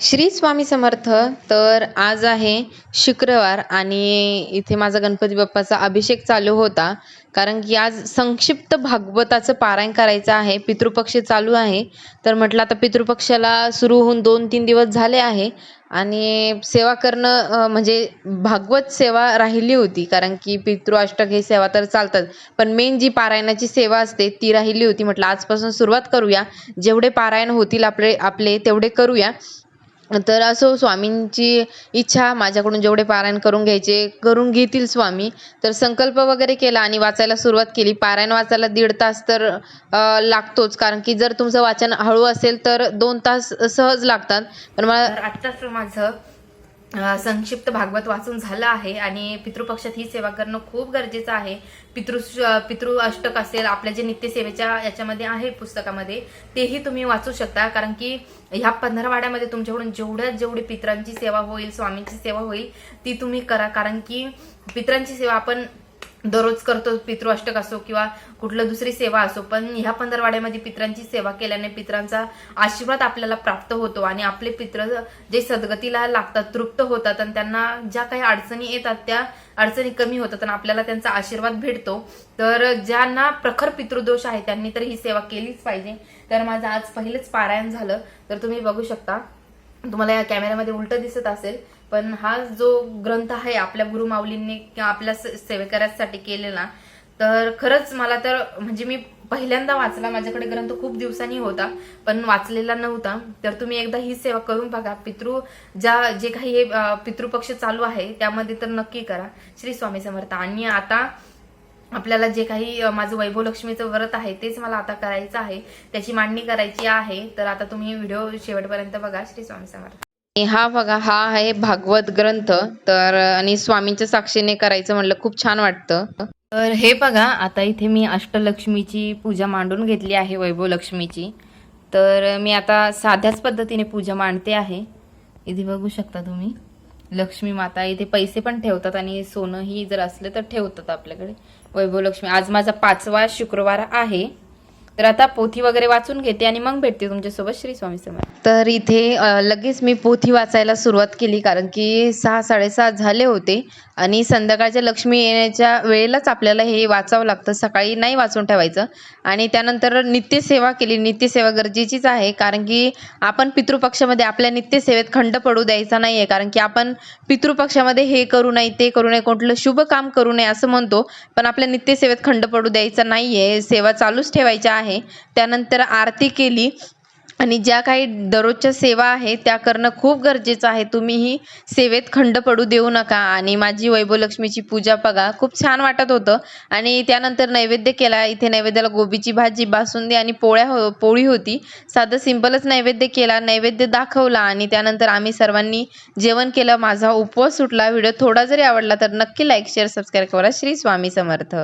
श्री स्वामी समर्थ तर आज आहे शुक्रवार आणि इथे माझा गणपती बाप्पाचा अभिषेक चालू होता. कारण की आज संक्षिप्त भागवताचं पारायण करायचं आहे पितृपक्ष चालू आहे. तर म्हटलं आता पितृपक्षाला सुरू होऊन दोन तीन दिवस झाले आहे. आणि सेवा करणं म्हणजे भागवत सेवा राहिली होती. कारण की पितृअष्टक हे सेवा तर चालतात. पण मेन जी पारायणाची सेवा असते ती राहिली होती. म्हटलं आजपासून सुरुवात करूया. जेवढे पारायण होतील आपले आपले तेवढे करूया. तर असो स्वामींची इच्छा माझ्याकडून जेवढे पारायण करून घ्यायचे करून घेतील स्वामी. तर संकल्प वगैरे केला आणि वाचायला सुरुवात केली. पारायण वाचायला दीड तास तर लागतोच. कारण की जर तुमचं वाचन हळू असेल तर दोन तास सहज लागतात. पण मला आत्ताच माझं संक्षिप्त भागवत वाचून झालं आहे आणि पितृपक्षात ही सेवा करणं खूप गरजेचं आहे. पितृ पितृ अष्टक असेल आपल्या जे नित्यसेवेच्या याच्यामध्ये आहे पुस्तकामध्ये तेही तुम्ही वाचू शकता. कारण की ह्या पंधरवाड्यामध्ये तुमच्याकडून जेवढ्यात जेवढी पितरांची सेवा होईल स्वामींची सेवा होईल ती तुम्ही करा. कारण की पितरांची सेवा आपण दररोज करतो पितृअष्टक असो किंवा कुठलं दुसरी सेवा असो पण ह्या पंधरवाड्यामध्ये पित्रांची सेवा केल्याने पित्रांचा आशीर्वाद आपल्याला प्राप्त होतो आणि आपले पित्र जे सद्गतीला लागतात तृप्त होतात आणि त्यांना ज्या काही अडचणी येतात त्या अडचणी कमी होतात आणि आपल्याला त्यांचा आशीर्वाद भेटतो. तर ज्यांना प्रखर पितृदोष आहे त्यांनी तर ही सेवा केलीच पाहिजे. तर माझं आज पहिलंच पारायण झालं. तर तुम्ही बघू शकता. तुम्हाला या कॅमेऱ्यामध्ये उलट दिसत असेल पण हा जो ग्रंथ आहे आपल्या गुरु माऊलींनी किंवा आपल्या से- सेवेकऱ्यासाठी केलेला तर खरंच मला तर म्हणजे मी पहिल्यांदा वाचला माझ्याकडे ग्रंथ खूप दिवसांनी होता पण वाचलेला नव्हता. तर तुम्ही एकदा ही सेवा करून बघा. पितृ ज्या जे काही हे पितृपक्ष चालू आहे त्यामध्ये तर नक्की करा. श्री स्वामी समर्थ. आणि आता आपल्याला जे काही माझं वैभव लक्ष्मीचं व्रत आहे तेच मला आता करायचं आहे. त्याची मांडणी करायची आहे. तर आता तुम्ही व्हिडिओ शेवटपर्यंत बघा श्री स्वामी समर्थ. आणि हा बघा हा आहे भागवत ग्रंथ. तर आणि स्वामींच्या साक्षीने करायचं म्हणलं खूप छान वाटतं. तर हे बघा आता इथे मी अष्टलक्ष्मीची पूजा मांडून घेतली आहे वैभव लक्ष्मीची तर मी आता साध्याच पद्धतीने पूजा मांडते आहे. इथे बघू शकता तुम्ही. लक्ष्मी माता इथे पैसे पण ठेवतात आणि सोनंही जर असलं तर ठेवतात आपल्याकडे. वैभव लक्ष्मी आज माझा पाचवा शुक्रवार आहे. तर आता पोथी वगैरे वाचून घेते आणि मग भेटते तुमच्यासोबत श्री स्वामी समर्थ. तर इथे लगेच मी पोथी वाचायला सुरुवात केली कारण की सहा साडेसहा झाले होते आणि संध्याकाळच्या लक्ष्मी येण्याच्या वेळेलाच आपल्याला हे वाचावं लागतं सकाळी नाही वाचून ठेवायचं. आणि त्यानंतर नित्यसेवा केली नित्यसेवा गरजेचीच आहे कारण की आपण पितृपक्षामध्ये आपल्या नित्यसेवेत खंड पडू द्यायचा नाही आहे कारण की आपण पितृपक्षामध्ये हे करू नये ते करू नये कुठलं शुभ काम करू नये असं म्हणतो पण आपल्या नित्यसेवेत खंड पडू द्यायचा नाही आहे सेवा चालूच ठेवायच्या आहे त्यानंतर आरती केली. आणि ज्या काही दररोजच्या सेवा आहे त्या करणं खूप गरजेचं आहे. तुम्हीही सेवेत खंड पडू देऊ नका. आणि माझी वैभवलक्ष्मीची पूजा बघा. खूप छान वाटत होतं. आणि त्यानंतर नैवेद्य केला. इथे नैवेद्याला गोबीची भाजी बासुंदी आणि पोळ्या हो पोळी होती. साधं सिंपलच नैवेद्य केला. नैवेद्य दाखवला. आणि त्यानंतर आम्ही सर्वांनी जेवण केलं. माझा उपवास सुटला. व्हिडिओ थोडा जरी आवडला तर नक्की लाईक शेअर सबस्क्राईब करा. श्री स्वामी समर्थ.